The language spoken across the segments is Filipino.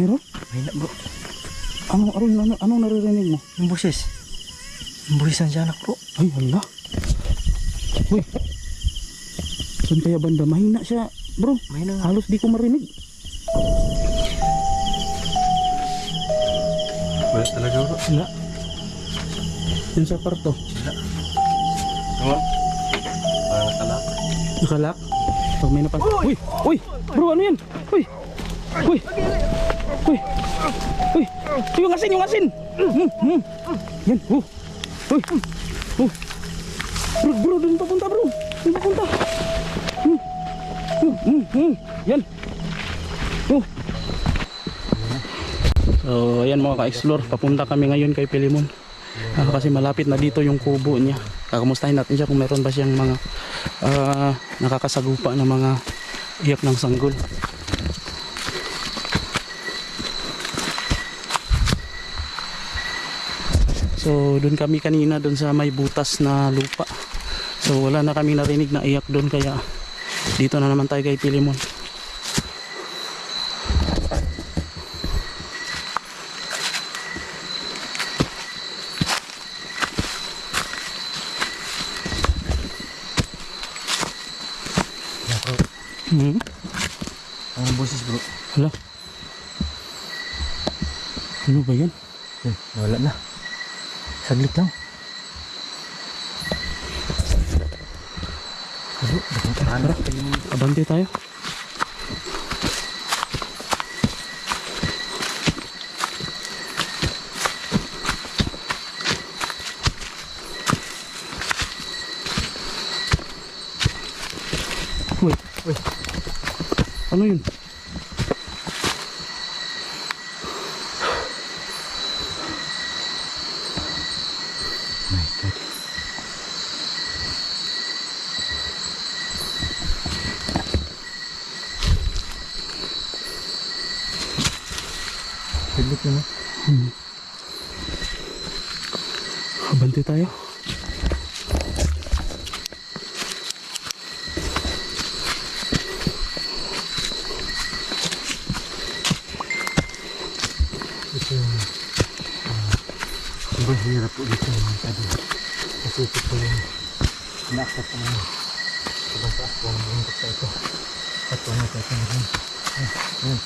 Meron? Mahina bro. Ano, ano, ano, anong naririnig mo? Yung busis. Yung busis ng tiyanak bro. Ay, hala. Uy. Saan kaya banda? Mahina siya, bro. Mahina nga. Halos di ko marinig. Wala talaga bro. Wala. Yun sa kwarto. Ewan. Parang nakalak. Nakalak. Pag may napas... Uy! Uy! Bro, ano yan? Uy! Uy! Uy! Uy! Yung asin, yung asin! Mm, mm. Yan, oh! Uy! Oh! Bro, bro, doon papunta, bro! Doon papunta! Mm. Mm, mm, mm. Yan! Oh! So, ayan mga ka-explore, papunta kami ngayon kay Pilimon. Ah, kasi malapit na dito yung kubo niya. Kakamustahin natin siya kung meron ba siyang mga ah, nakakasagupa ng mga iyak ng sanggol. So doon kami kanina doon sa may butas na lupa. So wala na kami narinig na iyak doon kaya dito na naman tayo kay Pilimon. Hmm? Ang busis bro. Hala. Ano ba yan? Yun, wala na. Saglit lang. Bro, bakit Tara, abante tayo. Uy, Uy. ano yun? Lang. ah. Abante tayo. Ito yung uh, sobrang hirap po dito mga kado. Kasi ito po yung inaakit ko ng sobrang taas po ang bundok sa ito. At po natin ito ngayon. Ayan.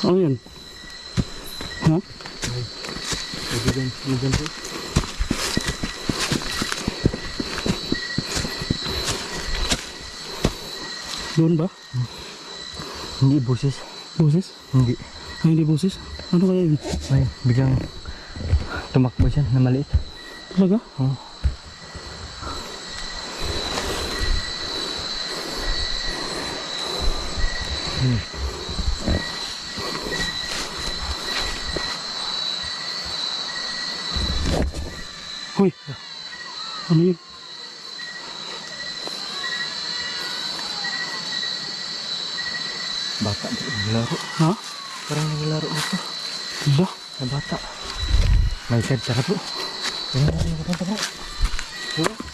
Ano yun? Po? Doon ba? Hindi busis. Boses? Hindi. Ay, hindi boses? Ano kaya yun? Ay, biglang tumakbo siya na maliit. Talaga? Oo. Hmm. Ano yun? Bata di naglaro. Ha? Parang naglaro dito. Hala? Na bata. May shed tara bro. Yung kapunta bro.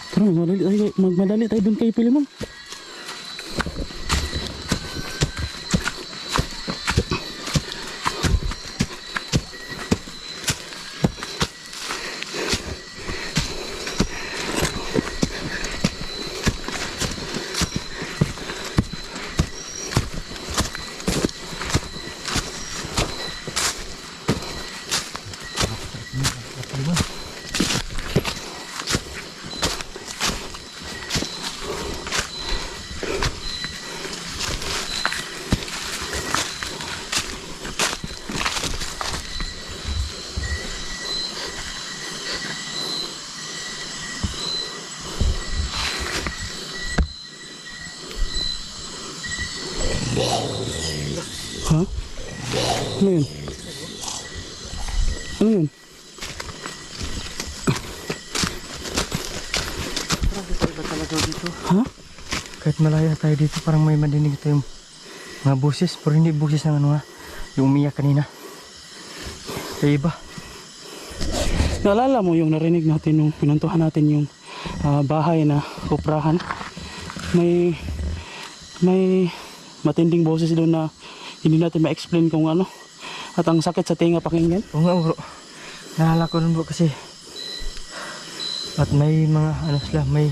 Tara, magmadali tayo, magmadali tayo doon kay Pilimon. Ha? Ano yun? Ano yun? Iba talaga dito. Ha? Kahit malaya tayo dito, parang may madinig tayong mga boses. Pero hindi boses ng ano nga. Yung umiyak kanina. Kaya iba. Naalala mo yung narinig natin nung pinuntuhan natin yung ah, bahay na kuprahan. May may matinding boses doon na hindi natin ma-explain kung ano. At ang sakit sa tinga pakinggan. Oo nga bro. Naalala ko nun bro kasi at may mga ano sila, may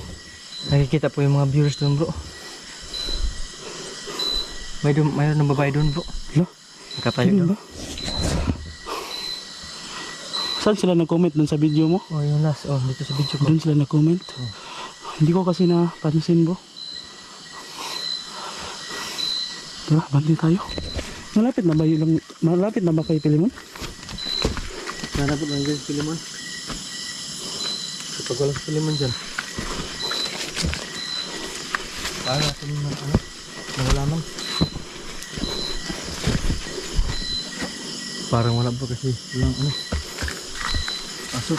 nakikita po yung mga viewers doon bro. May doon, mayroon ng babae doon bro. Hala, Nakatayo doon. ba? Saan sila nag-comment dun sa video mo? Oh, yung last, oh, dito sa video ko. Doon sila nag-comment. Hindi ko kasi napansin bro. Tara, bandi tayo. Malapit na ba yung malapit na ba kay Pilimon? Nanabot lang si Pilimon. Kapag wala si Pilimon dyan. Natin yung ano? Parang wala ba kasi yung ano? Aso.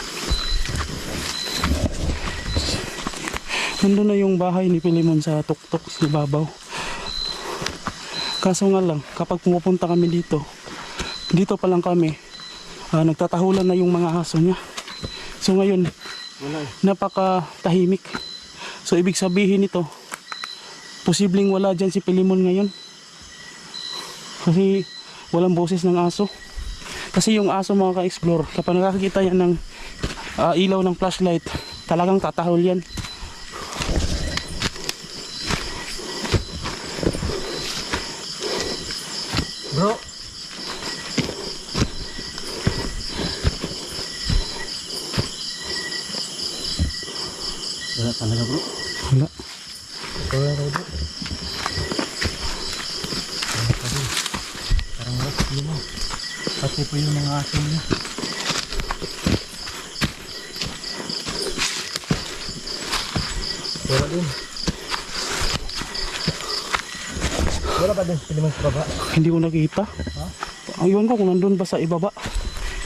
Nandun na yung bahay ni Pilimon sa tuktok sa babaw. Kaso nga lang, kapag pumupunta kami dito, dito pa lang kami, ah, nagtatahulan na yung mga aso niya. So ngayon, Wala eh. napaka tahimik. So ibig sabihin nito, posibleng wala dyan si Pilimon ngayon. Kasi walang boses ng aso. Kasi yung aso mga ka-explore, kapag nakakita yan ng ah, ilaw ng flashlight, talagang tatahol yan. Bro! Wala talaga bro. Wala. Wala talaga bro. Wala pa rin. Parang wala sa lima. Pati po yung mga aso niya. Wala din. Wala pa din piliman sa baba. Hindi ko nakita. Ang iwan ko kung nandun ba sa ibaba.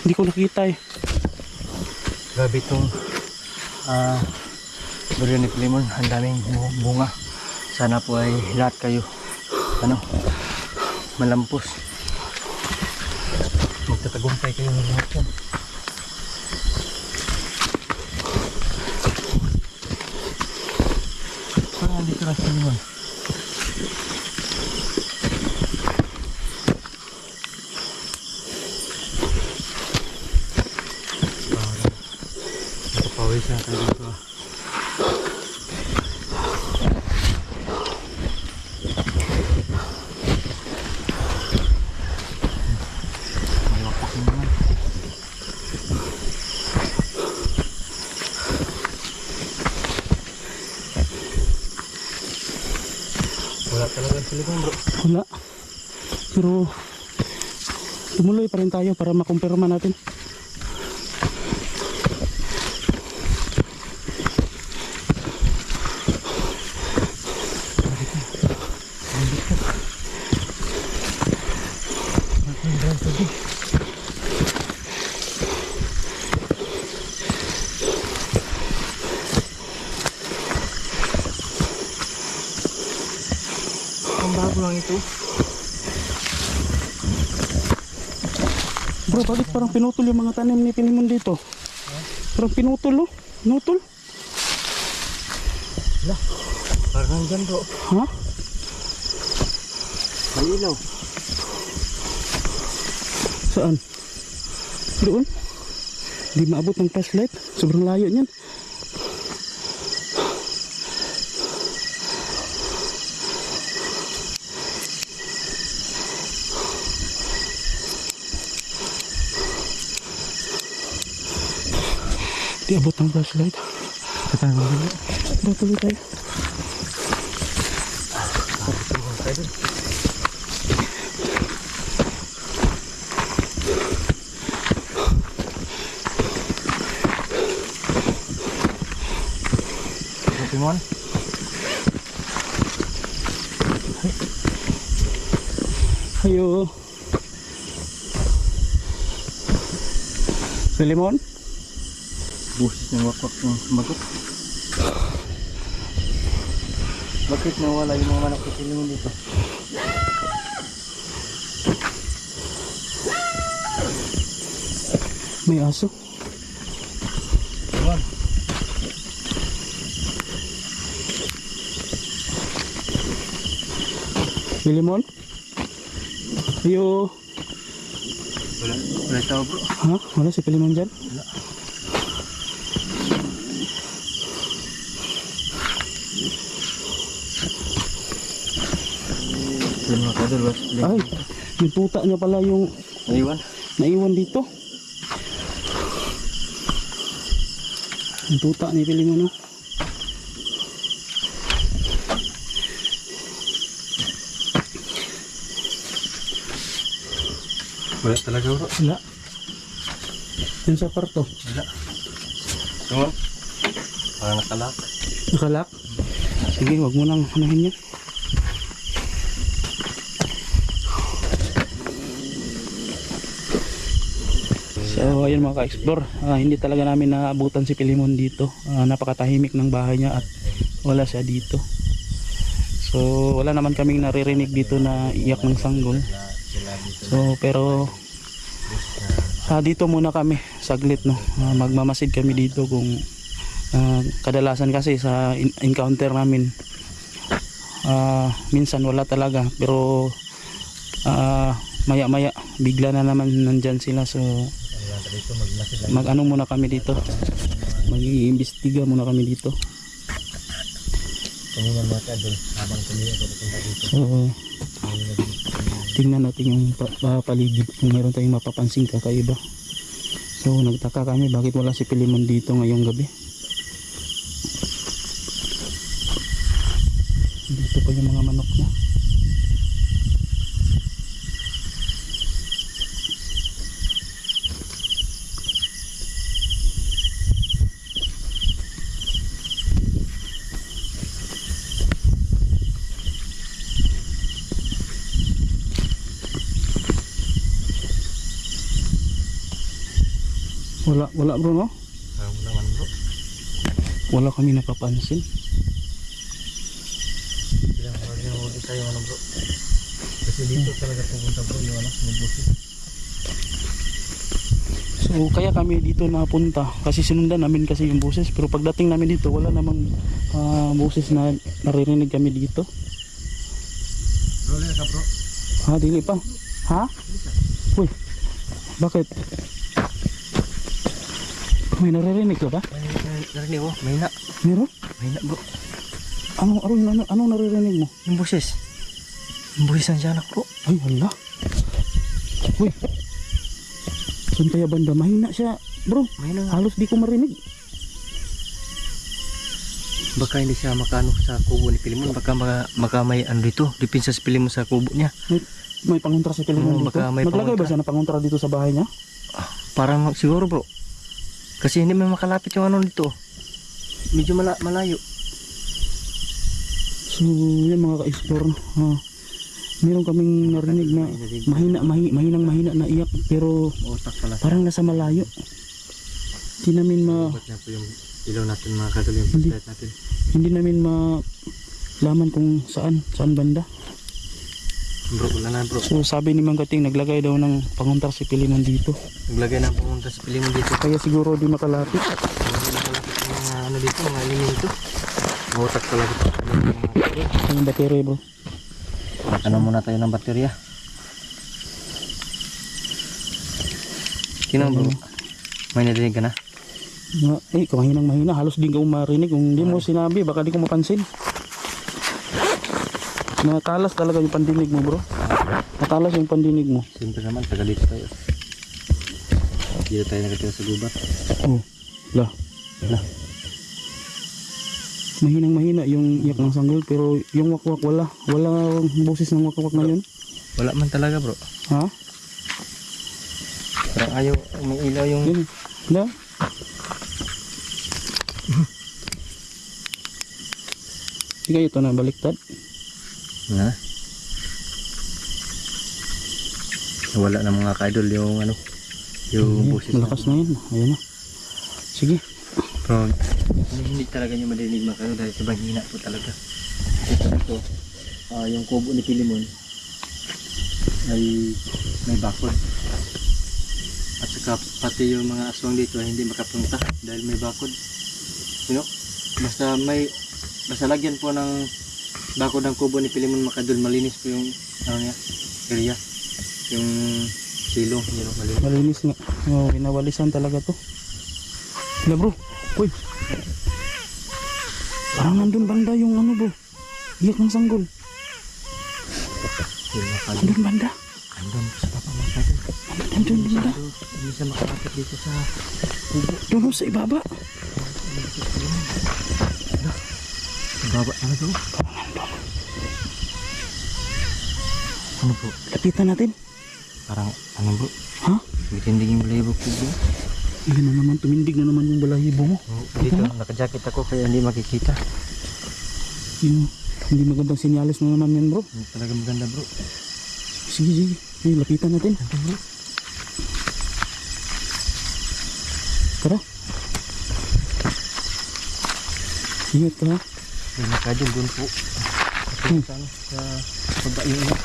Hindi ko nakita eh. Grabe itong ah durian ni Pilimon. Ang daming bu- bunga. Sana po ay lahat kayo ano malampos. Magtatagumpay kayo ng lahat yan. Parang andito na si Pilimon. Parang Nakapawis na tayo dito ah. May wakpak naman. Wala talaga silikon bro. Wala. Pero tumuloy pa rin tayo para makumpirma natin. Ang bago lang ito. Bakit parang pinutol yung mga tanim ni Pilimon dito? Parang pinutol oh. Pinutol? Wala. Parang nandyan bro. Ha? May ilaw. Saan? Doon? Di maabot ng flashlight. Sobrang layo niyan. Di abot ng flashlight. Katang dito. Tara, tuloy tayo. Pokemon? Ayo. Pilimon? Busis ng wakwak ng sumagot. Bakit nawala yung mga manok silingon dito? May aso. Pokemon? Pilimon? Ayo. Wala, wala tao bro. Ha? Wala si Pilimon dyan? Wala mga kadol, was. Ay, yung tuta niya pala yung Naiwan. naiwan dito. Yung tuta ni Pilimon, no? Wala talaga bro. Wala. Yung sa parto. Wala. Tumon. Parang nakalak. Nakalak. Sige, wag mo nang anahin yan. So, ayun mga ka-explore. Ah, hindi talaga namin naabutan si Pilimon dito. Ah, napakatahimik ng bahay niya at wala siya dito. So, wala naman kaming naririnig dito na iyak ng sanggol. So, pero ah, dito muna kami saglit no. Ah, magmamasid kami dito kung ah, kadalasan kasi sa encounter namin ah, minsan wala talaga pero ah, maya maya bigla na naman nandyan sila so Mag ano muna kami dito? Mag-iimbestiga muna kami dito. Kanina mga kadol, habang ako dito. Kanina dito. tingnan natin yung pa- paligid kung meron tayong mapapansin kakaiba. So nagtaka kami bakit wala si Pilimon dito ngayong gabi? Dito pa yung mga manok niya wala wala bro no Parang naman bro. wala kami napapansin Bilang parang yung huli tayo ano bro. Kasi dito talaga pupunta bro yung ano, yung busi. So kaya kami dito napunta kasi sinundan namin kasi yung boses pero pagdating namin dito wala namang ah, boses na naririnig kami dito. Bro, ka bro. Ha, dili pa. Ha? Uy. Bakit? May naririnig ka ba? Narinig ko, may na. Meron? May na bro. Ano, ano, ano, ano naririnig mo? Yung busis. Yung busis ng siyanak bro. Ay, hala. Uy. Saan kaya banda? Mahina siya. Bro, May na nga. halos di ko marinig. Baka hindi siya makano sa kubo ni Pilimon. Baka, maka, baka may ano dito. Dipinsa sa Pilimon sa kubo niya. May, may pangontra si Pilimon Oo, dito. baka may Naglagay ba pangontra. siya ng pangontra dito sa bahay niya? Ah, parang siguro bro. Kasi hindi may makalapit yung ano dito. Medyo mala malayo. So, yun mga ka-explore. ah, meron kaming narinig na mahina, mahi, mahinang mahina na iyak pero parang nasa malayo. Hindi namin ma, ilaw natin mga kadol yung natin. hindi namin malaman kung saan, saan banda. Bro, wala na bro. So, sabi ni Mang Kating, naglagay daw ng panguntar si Pilimon dito. Naglagay na pumunta sa Pilimon dito. Kaya siguro di makalapit. Hindi makalapit yung mga ano dito, mga elemento. Otak talaga. Yung battery bro. Ano muna tayo ng baterya. Sino bro? May narinig ka na? Eh, kung mahinang mahina, halos di ko marinig. Kung hindi mo sinabi, baka di ko mapansin. Natalas talaga yung pandinig mo bro. Natalas yung pandinig mo. Siyempre naman, taga dito tayo. Dito tayo nakatira sa gubat. Oh, la. Lah. Mahinang mahina yung iyak ng sanggol pero yung wakwak wala. Wala boses ng wakwak na yun. Wala man talaga bro. Ha? Parang ayaw, may ilaw yung... Yun. La. Sige ito na baliktad. Na? Wala na mga kaidol yung ano, yung boses na. Malakas na yun. Ayun na. Sige. Pero hindi, talaga niya madinig mga kaidol dahil sobrang hina po talaga. Ito, ito ah, yung kubo ni Pilimon ay may bakod. At saka pati yung mga aswang dito ay hindi makapunta dahil may bakod. You know? Basta may basta lagyan po ng bakod ng kubo ni Pilimon Makadul malinis po yung ano niya, area. Yung silong, yun ang maliit. Malinis nga. Oh, winawalisan talaga to. Hala bro. Uy. Parang nandun banda yung ano bro. Iyak ng sanggol. Ang. Nandun banda. Andun sa baba mga kadol. Nandun banda. Hindi siya makakapit dito sa Doon oh, sa ibaba. baba. Ano bro? Ano bro? Lapitan natin. Parang ano bro? Ha? Bitinding yung balahibo ko bro. Ayun na naman. Tumindig na naman yung balahibo mo. Oh, dito, nakajakit ako kaya hindi makikita. Yun. Hindi magandang sinyalis na naman yan bro. Hindi talaga maganda bro. Sige, sige. Ayun, lapitan natin. Ito bro. Tara. Ingat ka ha. Yung nakadil doon po. Hmm. Sa ano, sa baba yung ano.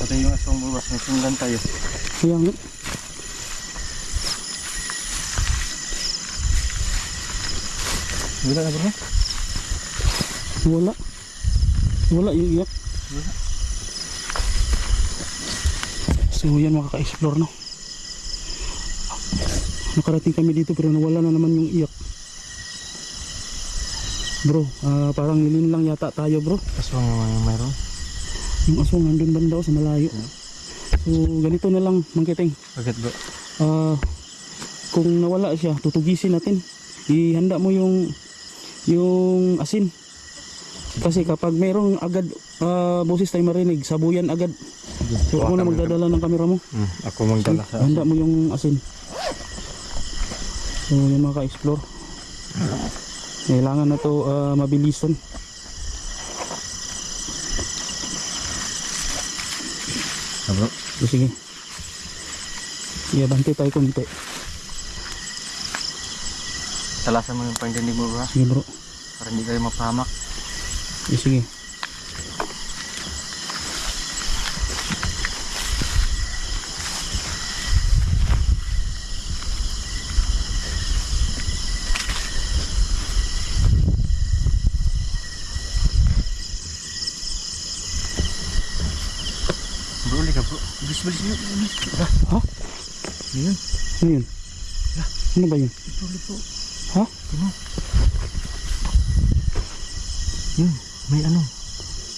Pati yung asong buwas, may sundan tayo. Nga. Wala na bro? Wala. Wala yung iyak. Wala. So yan makaka-explore no. Nakarating kami dito pero nawala na naman yung iyak. Bro, ah, parang nilin lang yata tayo bro. Aswang naman yung mayroon. Yung aswang nandun banda sa malayo. So ganito na lang mangkiting. Bakit bro? Ah, kung nawala siya, tutugisin natin. Ihanda mo yung yung asin. Kasi kapag mayroong agad ah, boses tayo marinig, sabuyan agad. So ako na magdadala ng kamera mo. Hmm, ako magdala sa Handa mo yung asin. So yan mga ka-explore. Kailangan na to mabilison. Ah, bro. So, sige. Sige, bante tayo konti. Talasan mo yung pandinig mo bro. Sige bro. Para hindi kayo mapahamak. Sige, sige. Bilis, bilis, bilis. bilis. Tara. Ha? Yun. Ano yun? Ano ba yun? Ito bro. Ha? Tino. Yun. May ano.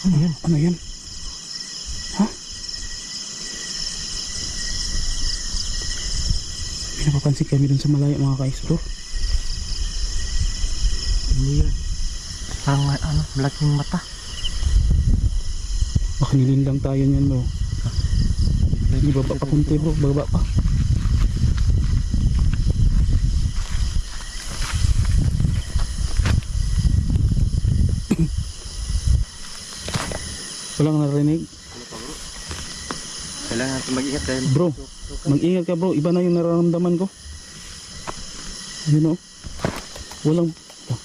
Ano yan? Ano yan? Ha? Pinapapansin kami dun sa malayo mga ka-explore. Hindi yan. Parang ano, malaking mata. Baka nilin lang tayo niyan bro. Di baba pa kunti bro, baba pa. Walang narinig. Kailangan natin mag-ingat dahil Bro, mag-ingat ka bro. Iba na yung nararamdaman ko. Yun o. Walang... Ah.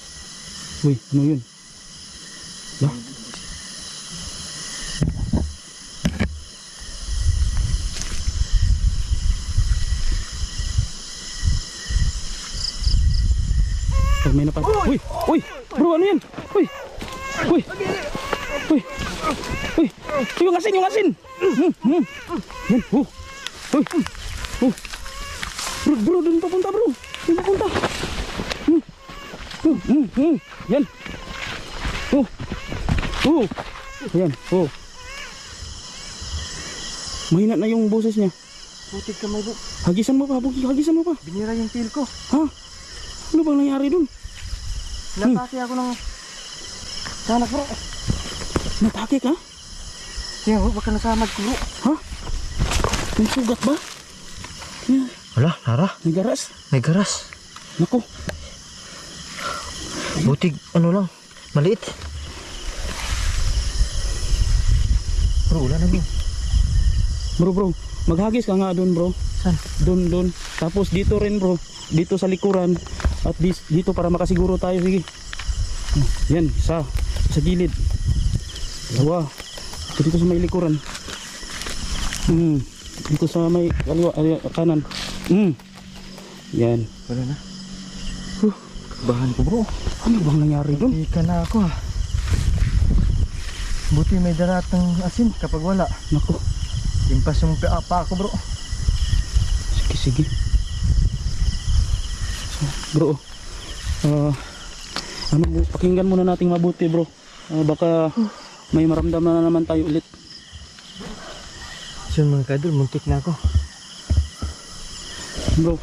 Uy, ano yun? Pag may napan... Uy! Uy! Bro, ano yan? Uy! Uy! Uy! Uy! Yung asin! Yung asin! Mm, mm. Yan! Oh! Uy! Oh! Bro, bro, doon papunta bro! Doon papunta! Mm. Mm, mm, mm. Yan! Oh! Oh! Ayan! Oh! Mahina na yung boses niya. putik kamay bro. Hagisan mo pa, hagisan mo pa. Binira yung tail ko. Ha? Ano bang nangyari dun? Napati ako ng sanak bro. Natake ka? Kaya bro, baka nasamad ko bro. Ha? May sugat ba? Yeah. Wala, Nara. May garas? May garas. Nako, Butig, ano lang, maliit. Bro, wala na bro. bro bro, maghagis ka nga dun bro. Saan? Dun dun. Tapos dito rin bro, dito sa likuran. At dis, dito para makasiguro tayo, sige. Yan, sa, sa gilid. Dalawa. Ito dito sa may likuran. Hmm. Dito sa may kaliwa, ay, kanan. Hmm. Yan. Wala na. Huh. Bahan ko bro. Ano bang nangyari doon? Ika na ako ah. Buti may daratang asin kapag wala. Nako. Impas yung pa, pa ako bro. Sige, sige. Bro. ah ano, pakinggan muna nating mabuti, bro. Ah, baka may maramdaman na naman tayo ulit. So mga kadol, muntik na ako. Bro,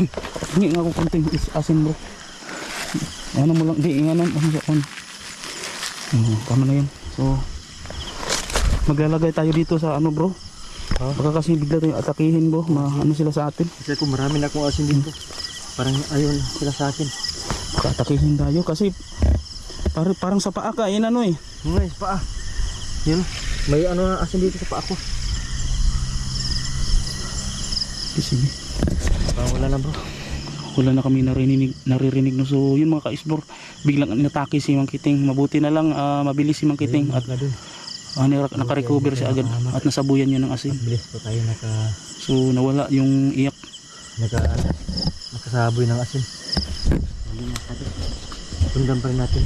hingi nga ako konting is asin, bro. Ano mo lang, di, ano, ano, ano. Oh, tama na yan. So, maglalagay tayo dito sa ano, bro. Ha? Baka kasi bigla tayo atakihin, bro. Ma, ano sila sa atin. Kasi ako marami na akong asin dito. Parang ayun sila sa akin. Baka atakihin tayo kasi parang, parang sa paa ka, yan ano eh. Guys, paa. Yun. May ano na asin dito sa paa ko. Sige. Parang wala na bro. wala na kami narinig, naririnig no. So yun mga ka-isbor, biglang inatake si Mang Kiting. Mabuti na lang ah, mabilis si Mang Kiting at uh, nakarecover siya agad at nasabuyan niya ng asin. So nawala yung iyak. Naka nakasaboy ng asin. Tundan pa rin natin.